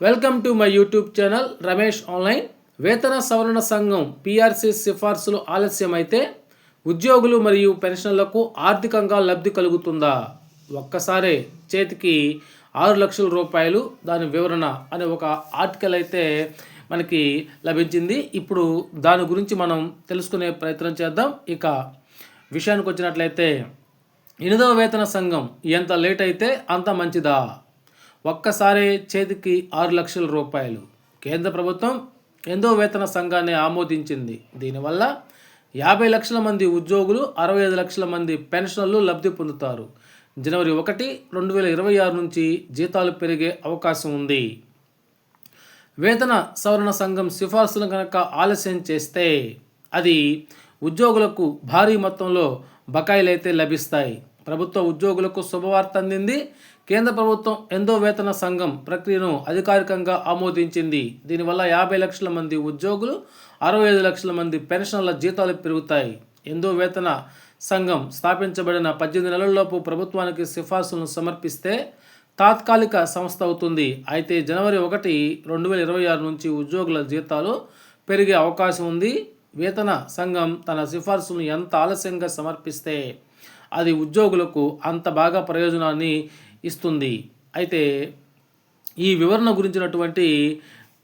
Welcome to my YouTube channel Ramesh online. వేతన సవరణ సంఘం పిఆర్సి సిఫార్సులు ఆలస్యమైతే ఉద్యోగులు మరియు పెన్షన్లకు ఆర్థికంగా లబ్ధి కలుగుతుందా? ఒక్కసారే చేతికి ఆరు లక్షల రూపాయలు దాని వివరణ అనే ఒక ఆర్టికల్ అయితే మనకి లభించింది. ఇప్పుడు దాని గురించి మనం తెలుసుకునే ప్రయత్నం చేద్దాం. ఇక విషయానికి వచ్చినట్లయితే ఎనిమిదవ వేతన సంఘం ఎంత లేట్ అయితే అంత మంచిదా? ఒక్కసారి చేతికి ఆరు లక్షల రూపాయలు. కేంద్ర ప్రభుత్వం ఎందో వేతన సంఘాన్ని ఆమోదించింది. దీనివల్ల యాభై లక్షల మంది ఉద్యోగులు అరవై ఐదు లక్షల మంది పెన్షన్లు లబ్ధి పొందుతారు. జనవరి ఒకటి రెండు వేల ఇరవై ఆరు నుంచి జీతాలు పెరిగే అవకాశం ఉంది. వేతన సవరణ సంఘం సిఫార్సులు కనుక ఆలస్యం చేస్తే అది ఉద్యోగులకు భారీ మొత్తంలో బకాయిలైతే లభిస్తాయి. ప్రభుత్వ ఉద్యోగులకు శుభవార్త అందింది. కేంద్ర ప్రభుత్వం ఎందో వేతన సంఘం ప్రక్రియను అధికారికంగా ఆమోదించింది. దీనివల్ల యాభై లక్షల మంది ఉద్యోగులు అరవై ఐదు లక్షల మంది పెన్షన్ల జీతాలు పెరుగుతాయి. ఎందో వేతన సంఘం స్థాపించబడిన పద్దెనిమిది నెలల్లోపు ప్రభుత్వానికి సిఫార్సులను సమర్పిస్తే తాత్కాలిక సంస్థ అవుతుంది. అయితే జనవరి ఒకటి రెండు వేల ఇరవై ఆరు నుంచి ఉద్యోగుల జీతాలు పెరిగే అవకాశం ఉంది. వేతన సంఘం తన సిఫార్సులను ఎంత ఆలస్యంగా సమర్పిస్తే అది ఉద్యోగులకు అంత బాగా ప్రయోజనాన్ని ఇస్తుంది. అయితే ఈ వివరణ గురించినటువంటి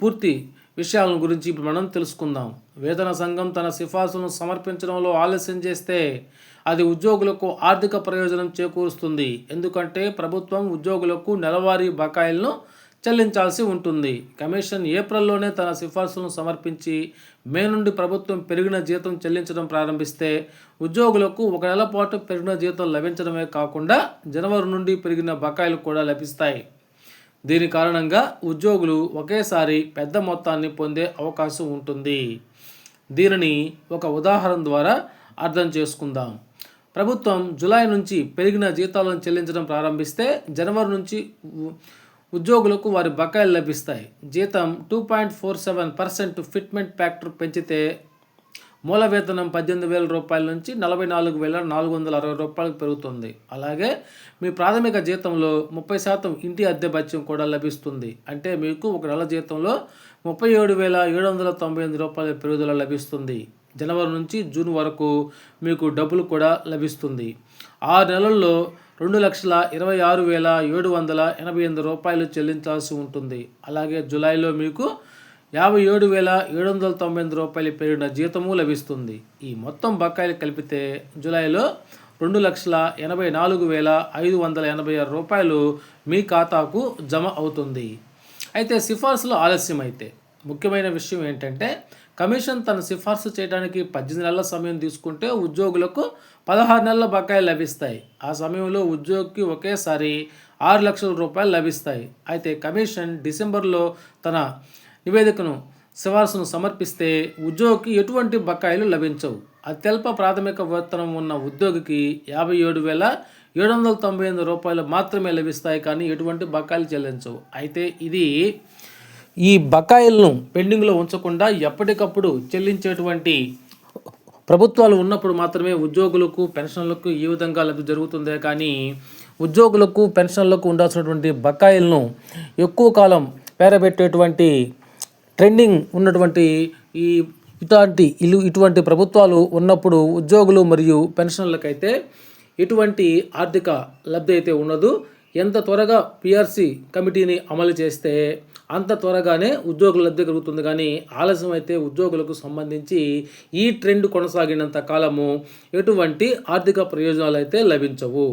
పూర్తి విషయాల గురించి ఇప్పుడు మనం తెలుసుకుందాం. వేతన సంఘం తన సిఫార్సులను సమర్పించడంలో ఆలస్యం చేస్తే అది ఉద్యోగులకు ఆర్థిక ప్రయోజనం చేకూరుస్తుంది. ఎందుకంటే ప్రభుత్వం ఉద్యోగులకు నెలవారీ బకాయిలను చెల్లించాల్సి ఉంటుంది. కమిషన్ ఏప్రిల్లోనే తన సిఫార్సులను సమర్పించి మే నుండి ప్రభుత్వం పెరిగిన జీతం చెల్లించడం ప్రారంభిస్తే ఉద్యోగులకు ఒక నెల పాటు పెరిగిన జీతం లభించడమే కాకుండా జనవరి నుండి పెరిగిన బకాయిలు కూడా లభిస్తాయి. దీని కారణంగా ఉద్యోగులు ఒకేసారి పెద్ద మొత్తాన్ని పొందే అవకాశం ఉంటుంది. దీనిని ఒక ఉదాహరణ ద్వారా అర్థం చేసుకుందాం. ప్రభుత్వం జూలై నుంచి పెరిగిన జీతాలను చెల్లించడం ప్రారంభిస్తే జనవరి నుంచి ఉద్యోగులకు వారి బకాయిలు లభిస్తాయి. జీతం two point four seven percent fitment factor పెంచితే మూల వేతనం పద్దెనిమిది వేల రూపాయల నుంచి నలభై నాలుగు వేల నాలుగు వందల అరవై రూపాయలకు పెరుగుతుంది. అలాగే మీ ప్రాథమిక జీతంలో ముప్పై శాతం ఇంటి అద్దె భత్యం కూడా లభిస్తుంది. అంటే మీకు ఒక నెల జీతంలో ముప్పై ఏడు వేల ఏడు వందల తొంభై ఎనిమిది రూపాయల పెరుగుదల లభిస్తుంది. జనవరి నుంచి జూన్ వరకు మీకు డబ్బులు కూడా లభిస్తుంది. ఆరు నెలల్లో రెండు లక్షల ఇరవై ఆరు వేల ఏడు వందల ఎనభై ఎనిమిది రూపాయలు చెల్లించాల్సి ఉంటుంది. అలాగే జూలైలో మీకు యాభై ఏడు వేల ఏడు వందల తొంభై ఎనిమిది రూపాయలు పెరిగిన జీతము లభిస్తుంది. ఈ మొత్తం బకాయిలు కలిపితే జూలైలో రెండు లక్షల ఎనభై నాలుగు వేల ఐదు వందల ఎనభై ఆరు రూపాయలు మీ ఖాతాకు జమ అవుతుంది. అయితే సిఫార్సులు ఆలస్యమైతే ముఖ్యమైన విషయం ఏంటంటే కమిషన్ తన సిఫార్సు చేయడానికి పద్దెనిమిది నెలల సమయం తీసుకుంటే ఉద్యోగులకు పదహారు నెలల బకాయిలు లభిస్తాయి. ఆ సమయంలో ఉద్యోగికి ఒకేసారి ఆరు లక్షల రూపాయలు లభిస్తాయి. అయితే కమిషన్ డిసెంబర్లో తన నివేదికను సిఫార్సును సమర్పిస్తే ఉద్యోగికి ఎటువంటి బకాయిలు లభించవు. అత్యల్ప ప్రాథమిక వేతనం ఉన్న ఉద్యోగికి యాభై ఏడు వేల ఏడు వందల తొంభై ఎనిమిది రూపాయలు మాత్రమే లభిస్తాయి కానీ ఎటువంటి బకాయిలు చెల్లించవు. అయితే ఇది ఈ బకాయిలను పెండింగ్లో ఉంచకుండా ఎప్పటికప్పుడు చెల్లించేటువంటి ప్రభుత్వాలు ఉన్నప్పుడు మాత్రమే ఉద్యోగులకు పెన్షన్లకు ఈ విధంగా లబ్ధి జరుగుతుందే కానీ ఉద్యోగులకు పెన్షన్లకు ఉండాల్సినటువంటి బకాయిలను ఎక్కువ కాలం పేరబెట్టేటువంటి ట్రెండింగ్ ఉన్నటువంటి ఈ ఇటువంటి ఇలు ఇటువంటి ప్రభుత్వాలు ఉన్నప్పుడు ఉద్యోగులు మరియు పెన్షన్లకైతే ఎటువంటి ఆర్థిక లబ్ధి అయితే ఉండదు. ఎంత త్వరగా పిఆర్సి కమిటీని అమలు చేస్తే అంత త్వరగానే ఉద్యోగుల లబ్ధి కలుగుతుంది. కానీ ఆలస్యం అయితే ఉద్యోగులకు సంబంధించి ఈ ట్రెండ్ కొనసాగినంత కాలము ఎటువంటి ఆర్థిక ప్రయోజనాలు అయితే లభించవు.